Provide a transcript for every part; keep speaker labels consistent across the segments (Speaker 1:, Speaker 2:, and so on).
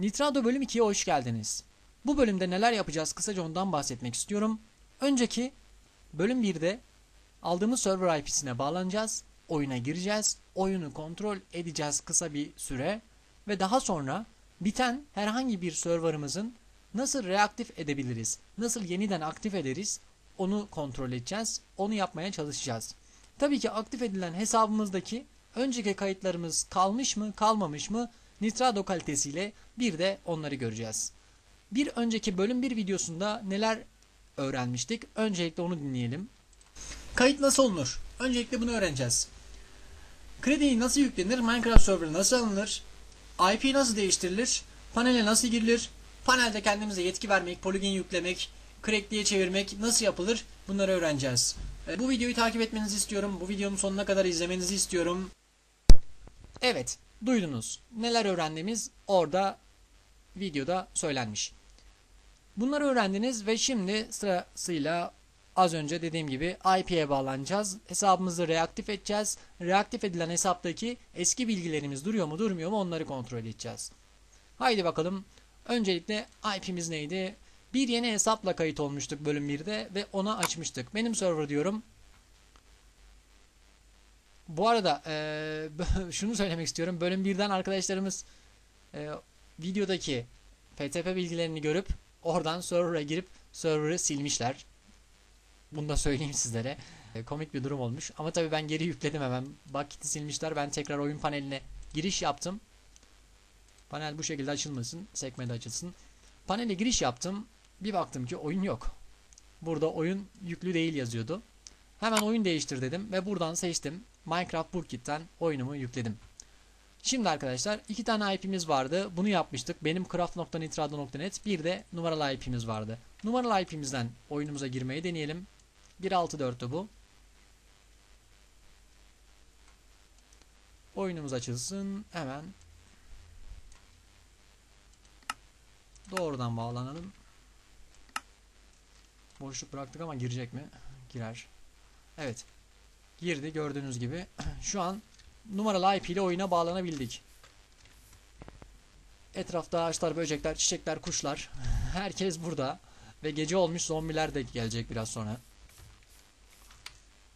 Speaker 1: Nitrado bölüm 2'ye hoş geldiniz. Bu bölümde neler yapacağız kısaca ondan bahsetmek istiyorum. Önceki bölüm 1'de aldığımız server IP'sine bağlanacağız, oyuna gireceğiz, oyunu kontrol edeceğiz kısa bir süre ve daha sonra biten herhangi bir serverımızın nasıl reaktif edebiliriz, nasıl yeniden aktif ederiz onu kontrol edeceğiz, onu yapmaya çalışacağız. Tabii ki aktif edilen hesabımızdaki önceki kayıtlarımız kalmış mı, kalmamış mı Nitrado kalitesiyle bir de onları göreceğiz. Bir önceki bölüm bir videosunda neler öğrenmiştik? Öncelikle onu dinleyelim. Kayıt nasıl olunur? Öncelikle bunu öğreneceğiz. Kredi nasıl yüklenir? Minecraft server nasıl alınır? IP nasıl değiştirilir? Panele nasıl girilir? Panelde kendimize yetki vermek, poligon yüklemek, crack diye çevirmek nasıl yapılır? Bunları öğreneceğiz. E, Bu videoyu takip etmenizi istiyorum. Bu videonun sonuna kadar izlemenizi istiyorum. Evet, duydunuz. Neler öğrendiğimiz orada videoda söylenmiş. Bunları öğrendiniz ve şimdi sırasıyla az önce dediğim gibi IP'ye bağlanacağız. Hesabımızı reaktif edeceğiz. Reaktif edilen hesaptaki eski bilgilerimiz duruyor mu durmuyor mu onları kontrol edeceğiz. Haydi bakalım. Öncelikle IP'miz neydi? Bir yeni hesapla kayıt olmuştuk bölüm 1'de ve ona açmıştık. Benim server diyorum. Bu arada eee, şunu söylemek istiyorum. Bölüm 1'den arkadaşlarımız eee, videodaki FTP bilgilerini görüp oradan server'a girip server'ı silmişler. Bunu da söyleyeyim sizlere. E, komik bir durum olmuş. Ama tabii ben geri yükledim hemen. Bucket'i silmişler. Ben tekrar oyun paneline giriş yaptım. Panel bu şekilde açılmasın. Sekmede açılsın. Panele giriş yaptım. Bir baktım ki oyun yok. Burada oyun yüklü değil yazıyordu. Hemen oyun değiştir dedim ve buradan seçtim. Minecraft Bookit'ten oyunumu yükledim. Şimdi arkadaşlar iki tane IP'miz vardı. Bunu yapmıştık. Benim craft.nitrado.net bir de numaralı IP'miz vardı. Numaralı IP'mizden oyunumuza girmeyi deneyelim. 1.6.4'tü bu. Oyunumuz açılsın. Hemen doğrudan bağlanalım. Boşluk bıraktık ama girecek mi? Girer. Evet. Girdi gördüğünüz gibi. Şu an numaralı IP ile oyuna bağlanabildik. Etrafta ağaçlar, böcekler, çiçekler, kuşlar. Herkes burada. Ve gece olmuş zombiler de gelecek biraz sonra.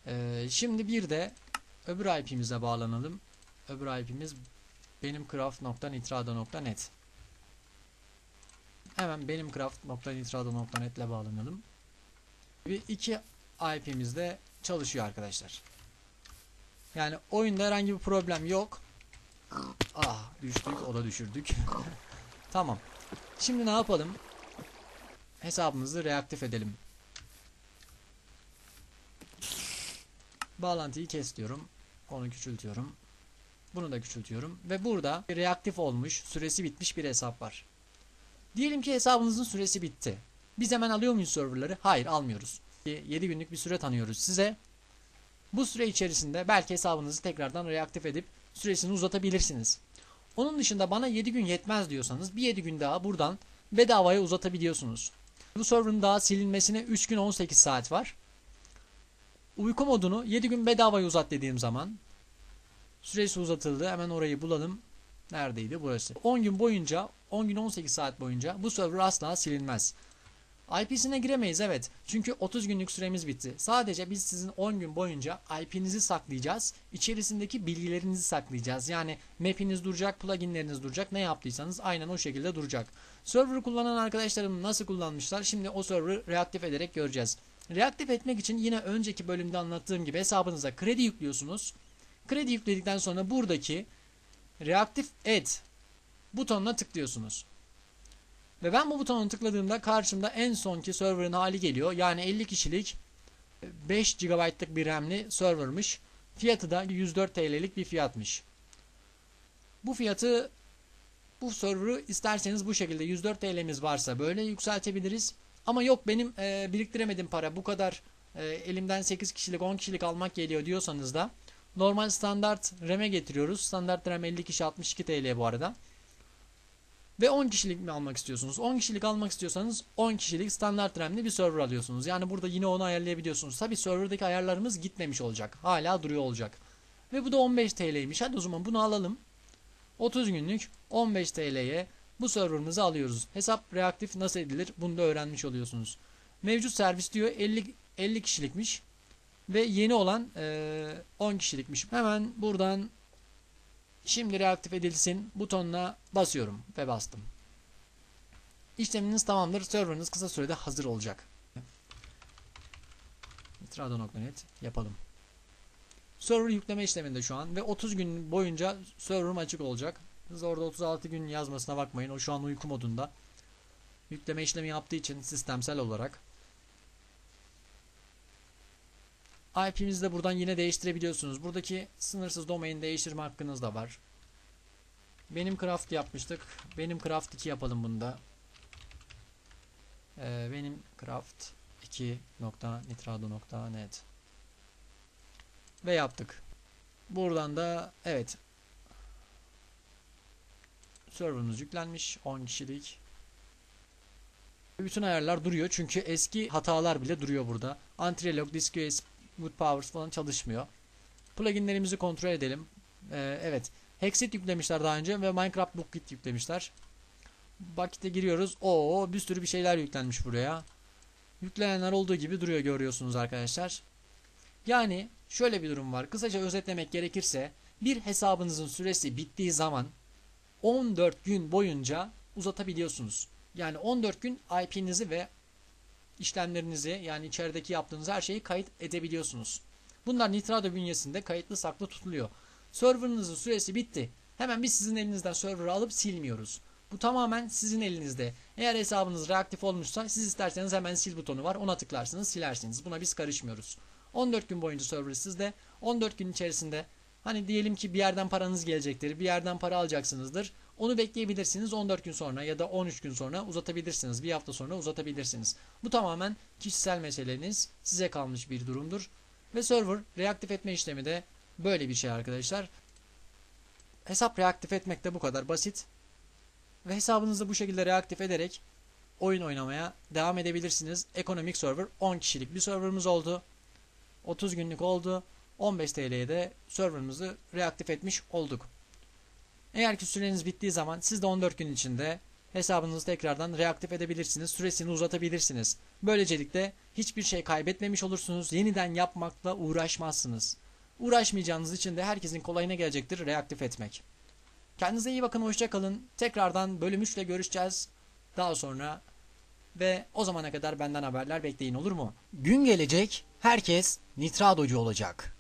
Speaker 1: Ee, şimdi bir de öbür IP'mize bağlanalım. Öbür IP'miz benim craft.nitrado.net Hemen benim craft.nitrado.net ile bağlanalım. Ve iki IP'miz de çalışıyor arkadaşlar. Yani oyunda herhangi bir problem yok. Ah düştük o da düşürdük. tamam. Şimdi ne yapalım? Hesabımızı reaktif edelim. Bağlantıyı kes diyorum. Onu küçültüyorum. Bunu da küçültüyorum. Ve burada reaktif olmuş, süresi bitmiş bir hesap var. Diyelim ki hesabınızın süresi bitti. Biz hemen alıyor muyuz serverları? Hayır almıyoruz. 7 günlük bir süre tanıyoruz size. Bu süre içerisinde belki hesabınızı tekrardan reaktif edip süresini uzatabilirsiniz. Onun dışında bana 7 gün yetmez diyorsanız bir 7 gün daha buradan bedavaya uzatabiliyorsunuz. Bu serverın daha silinmesine 3 gün 18 saat var. Uyku modunu 7 gün bedavaya uzat dediğim zaman süresi uzatıldı. Hemen orayı bulalım. Neredeydi? Burası. 10 gün boyunca 10 gün 18 saat boyunca bu server asla silinmez. IP'sine giremeyiz evet. Çünkü 30 günlük süremiz bitti. Sadece biz sizin 10 gün boyunca IP'nizi saklayacağız. İçerisindeki bilgilerinizi saklayacağız. Yani map'iniz duracak, pluginleriniz duracak. Ne yaptıysanız aynen o şekilde duracak. Server'ı kullanan arkadaşlarım nasıl kullanmışlar? Şimdi o server'ı reaktif ederek göreceğiz. Reaktif etmek için yine önceki bölümde anlattığım gibi hesabınıza kredi yüklüyorsunuz. Kredi yükledikten sonra buradaki reaktif et butonuna tıklıyorsunuz. Ve ben bu butona tıkladığımda karşımda en sonki server'ın hali geliyor. Yani 50 kişilik 5 GB'lık bir RAM'li server'mış. Fiyatı da 104 TL'lik bir fiyatmış. Bu fiyatı bu server'ı isterseniz bu şekilde 104 TL'miz varsa böyle yükseltebiliriz. Ama yok benim e, biriktiremedim para bu kadar e, elimden 8 kişilik 10 kişilik almak geliyor diyorsanız da normal standart RAM'e getiriyoruz. Standart RAM 50 kişi 62 TL bu arada. Ve 10 kişilik mi almak istiyorsunuz? 10 kişilik almak istiyorsanız 10 kişilik standart RAM'li bir server alıyorsunuz. Yani burada yine onu ayarlayabiliyorsunuz. Tabi serverdaki ayarlarımız gitmemiş olacak. Hala duruyor olacak. Ve bu da 15 TL'ymiş. Hadi o zaman bunu alalım. 30 günlük 15 TL'ye Bu serverımızı alıyoruz. Hesap reaktif nasıl edilir? Bunu da öğrenmiş oluyorsunuz. Mevcut servis diyor 50 50 kişilikmiş ve yeni olan eee, 10 kişilikmiş. Hemen buradan şimdi reaktif edilsin butonuna basıyorum ve bastım. İşleminiz tamamdır. Serverınız kısa sürede hazır olacak. Nitrado.net yapalım. Server yükleme işleminde şu an ve 30 gün boyunca serverım açık olacak. Siz orada 36 gün yazmasına bakmayın. O şu an uyku modunda. Yükleme işlemi yaptığı için sistemsel olarak. IP'mizi de buradan yine değiştirebiliyorsunuz. Buradaki sınırsız domain değiştirme hakkınız da var. Benim craft yapmıştık. Benim craft 2 yapalım bunda. Ee, benim craft 2.nitrado.net ve yaptık. Buradan da evet serverımız yüklenmiş 10 kişilik. Bütün ayarlar duruyor çünkü eski hatalar bile duruyor burada. Antirelog, DiskOS, Good Powers falan çalışmıyor. Pluginlerimizi kontrol edelim. Ee, evet. Hexit yüklemişler daha önce ve Minecraft Booklet yüklemişler. Bucket'e giriyoruz. Oo bir sürü bir şeyler yüklenmiş buraya. Yüklenenler olduğu gibi duruyor görüyorsunuz arkadaşlar. Yani şöyle bir durum var. Kısaca özetlemek gerekirse bir hesabınızın süresi bittiği zaman 14 gün boyunca uzatabiliyorsunuz. Yani 14 gün IP'nizi ve işlemlerinizi yani içerideki yaptığınız her şeyi kayıt edebiliyorsunuz. Bunlar Nitrado bünyesinde kayıtlı saklı tutuluyor. Serverınızın süresi bitti. Hemen biz sizin elinizden server'ı alıp silmiyoruz. Bu tamamen sizin elinizde. Eğer hesabınız reaktif olmuşsa siz isterseniz hemen sil butonu var. Ona tıklarsınız silersiniz. Buna biz karışmıyoruz. 14 gün boyunca server sizde. 14 gün içerisinde hani diyelim ki bir yerden paranız gelecektir. Bir yerden para alacaksınızdır. Onu bekleyebilirsiniz 14 gün sonra ya da 13 gün sonra uzatabilirsiniz. Bir hafta sonra uzatabilirsiniz. Bu tamamen kişisel meseleniz. Size kalmış bir durumdur. Ve server reaktif etme işlemi de böyle bir şey arkadaşlar. Hesap reaktif etmek de bu kadar basit. Ve hesabınızı bu şekilde reaktif ederek oyun oynamaya devam edebilirsiniz. Ekonomik server 10 kişilik bir serverımız oldu. 30 günlük oldu. 15 TL'ye de serverımızı reaktif etmiş olduk. Eğer ki süreniz bittiği zaman siz de 14 gün içinde hesabınızı tekrardan reaktif edebilirsiniz. Süresini uzatabilirsiniz. Böylecelikle hiçbir şey kaybetmemiş olursunuz. Yeniden yapmakla uğraşmazsınız. Uğraşmayacağınız için de herkesin kolayına gelecektir reaktif etmek. Kendinize iyi bakın, hoşça kalın. Tekrardan bölüm 3 ile görüşeceğiz. Daha sonra ve o zamana kadar benden haberler bekleyin olur mu? Gün gelecek herkes Nitradocu olacak.